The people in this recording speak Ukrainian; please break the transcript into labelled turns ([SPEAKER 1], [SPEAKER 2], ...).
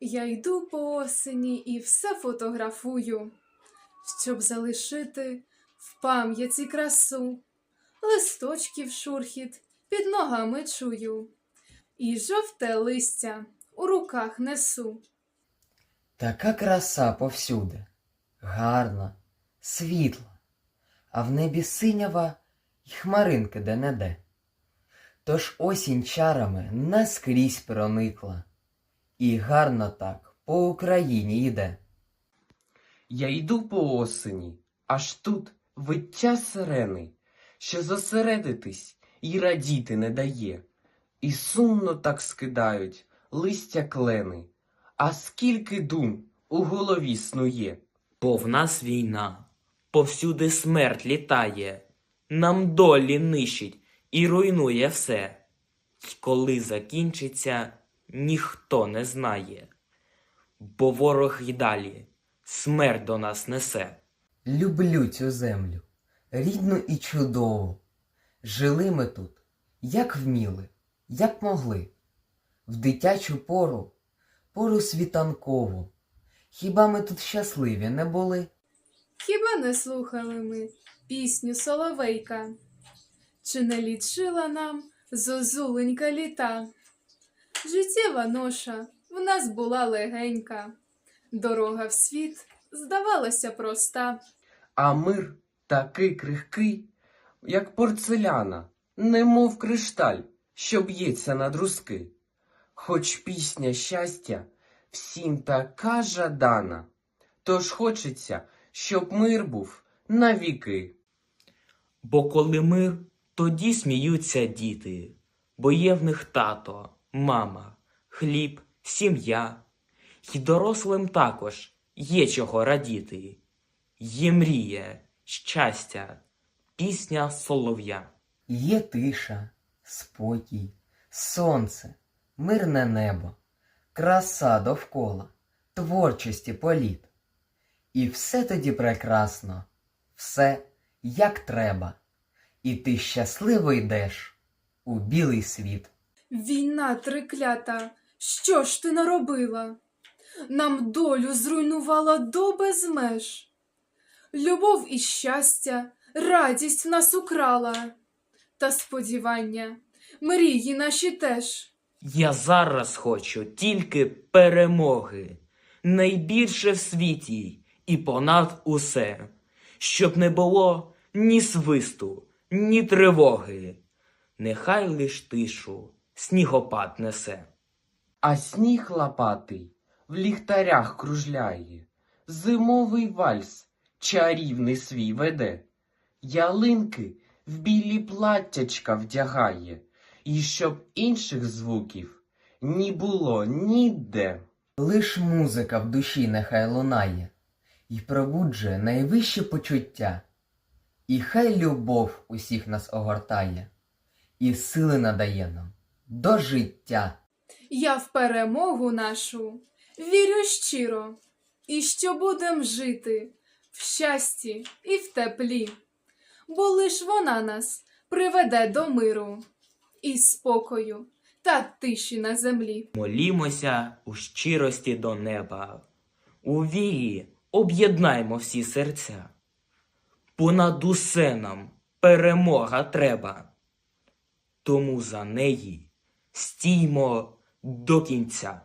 [SPEAKER 1] Я йду по осені і все фотографую, щоб залишити в пам'яті красу. Листочків шурхіт під ногами чую, і жовте листя у руках несу.
[SPEAKER 2] Така краса повсюди, гарна, світла, а в небі синява й хмаринки де-не-де. Тож осінь чарами наскрізь проникла, і гарно так по Україні йде.
[SPEAKER 3] Я йду по осені, аж тут виття сирени, що зосередитись і радіти не дає. І сумно так скидають листя клени, а скільки дум у голові снує.
[SPEAKER 4] Бо в нас війна, повсюди смерть літає, нам долі нищить і руйнує все. Коли закінчиться, ніхто не знає, бо ворог й далі смерть до нас несе.
[SPEAKER 2] Люблю цю землю, рідну і чудову. Жили ми тут, як вміли, як могли. В дитячу пору, пору світанкову. Хіба ми тут щасливі не були?
[SPEAKER 1] Хіба не слухали ми пісню Соловейка? Чи не лічила нам зозуленька літа? Життєва ноша в нас була легенька, дорога в світ здавалася проста.
[SPEAKER 3] А мир такий крихкий, як порцеляна, немов кришталь, що б'ється на друзки. Хоч пісня щастя всім така жадана, тож хочеться, щоб мир був навіки.
[SPEAKER 4] Бо коли мир, тоді сміються діти, бо є в них тато, мама, хліб, сім'я, й дорослим також є чого радіти. Є мрія, щастя, пісня солов'я.
[SPEAKER 2] Є тиша, спокій, сонце, мирне небо, краса довкола, творчості політ. І все тоді прекрасно, все як треба. І ти щасливо йдеш у білий світ.
[SPEAKER 1] Війна триклята, що ж ти наробила? Нам долю зруйнувала до безмеж. Любов і щастя, радість в нас украла, та сподівання, мрії наші теж.
[SPEAKER 4] Я зараз хочу тільки перемоги, найбільше в світі і понад усе, щоб не було ні свисту, ні тривоги. Нехай лиш тишу снігопад несе.
[SPEAKER 3] А сніг лопатий в ліхтарях кружляє, зимовий вальс чарівний свій веде, ялинки в білі платтячка вдягає, і щоб інших звуків ні було ніде.
[SPEAKER 2] Лиш музика в душі нехай лунає, і пробуджує найвищі почуття. І хай любов усіх нас огортає, і сили надає нам до життя.
[SPEAKER 1] Я в перемогу нашу вірю щиро, і що будем жити в щасті і в теплі, бо лиш вона нас приведе до миру і спокою та тиші на землі.
[SPEAKER 4] Молімося у щирості до неба. У вірі об'єднаймо всі серця. Понад усе нам перемога треба. Тому за неї стіймо до кінця.